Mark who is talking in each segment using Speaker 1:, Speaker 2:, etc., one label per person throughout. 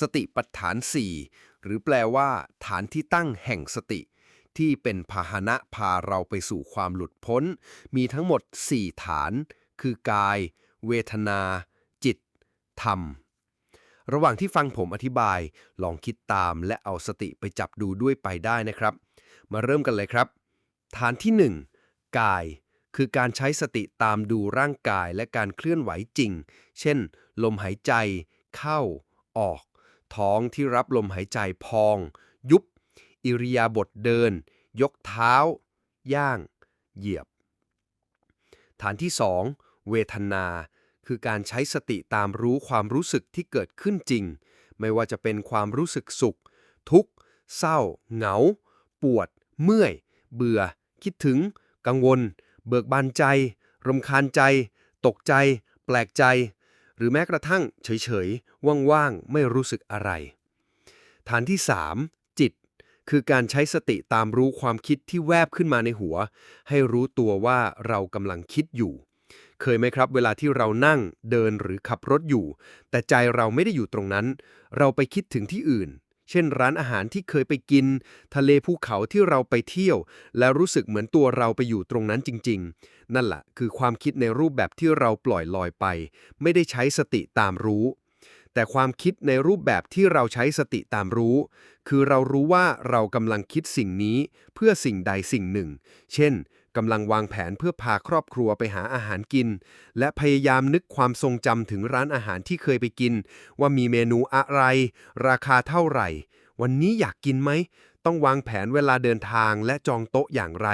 Speaker 1: สติปัฏฐาน 4 หรือแปลว่า ฐานที่ตั้งแห่งสติ ที่เป็นพาหนะพาเราไปสู่ความหลุดพ้น มีทั้งหมด 4 ฐาน คือกาย เวทนา จิต ธรรม ระหว่างที่ฟังผมอธิบาย ลองคิดตามและเอาสติไปจับดูด้วยไปได้นะครับ มาเริ่มกันเลยครับ ฐานที่ 1 กายคือการใช้สติตามดูร่างกายและการเคลื่อนไหวจริง เช่น ลมหายใจ เข้า ออก ท้องที่รับลมหายใจพอง ยุบ อิริยาบถเดิน ยกเท้า ย่าง เหยียบ ฐานที่ 2 เวทนา คือการใช้สติตามรู้ความรู้สึกที่เกิดขึ้นจริง ไม่ว่าจะเป็นความรู้สึกสุข ทุกข์ เศร้า เหงา ปวด เมื่อย เบื่อ คิดถึง กังวล เบิกบานใจรำคาญใจ ตกใจ แปลกใจ หรือแม้กระทั่งเฉยๆ ว่างๆ ไม่รู้สึกอะไร ฐานที่ 3 จิต คือการใช้สติตามรู้ความคิดที่แวบขึ้นมาในหัว ให้รู้ตัวว่าเรากำลังคิดอยู่ เคยไหมครับ เวลาที่เรานั่งเดินหรือขับรถอยู่ แต่ใจเราไม่ได้อยู่ตรงนั้น เราไปคิดถึงที่อื่น เช่นร้านอาหารที่เคยไปกิน ทะเลภูเขาที่เราไปเที่ยว แล้วรู้สึกเหมือนตัวเราไปอยู่ตรงนั้นจริง ๆ นั่นแหละคือความคิดในรูปแบบที่เราปล่อยลอยไป ไม่ได้ใช้สติตามรู้ แต่ความคิดในรูปแบบที่เราใช้สติตามรู้ คือเรารู้ว่าเรากำลังคิดสิ่งนี้เพื่อสิ่งใดสิ่งหนึ่ง เช่น กำลังวางแผนเพื่อพาครอบครัวไปหาอาหารกิน และพยายามนึกความทรงจำถึงร้านอาหารที่เคยไปกิน ว่ามีเมนูอะไร ราคาเท่าไหร่ วันนี้อยากกินไหม ต้องวางแผนเวลาเดินทางและจองโต๊ะอย่างไร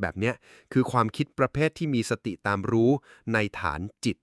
Speaker 1: แบบเนี้ยคือความคิดประเภทที่มีสติตามรู้ในฐานจิต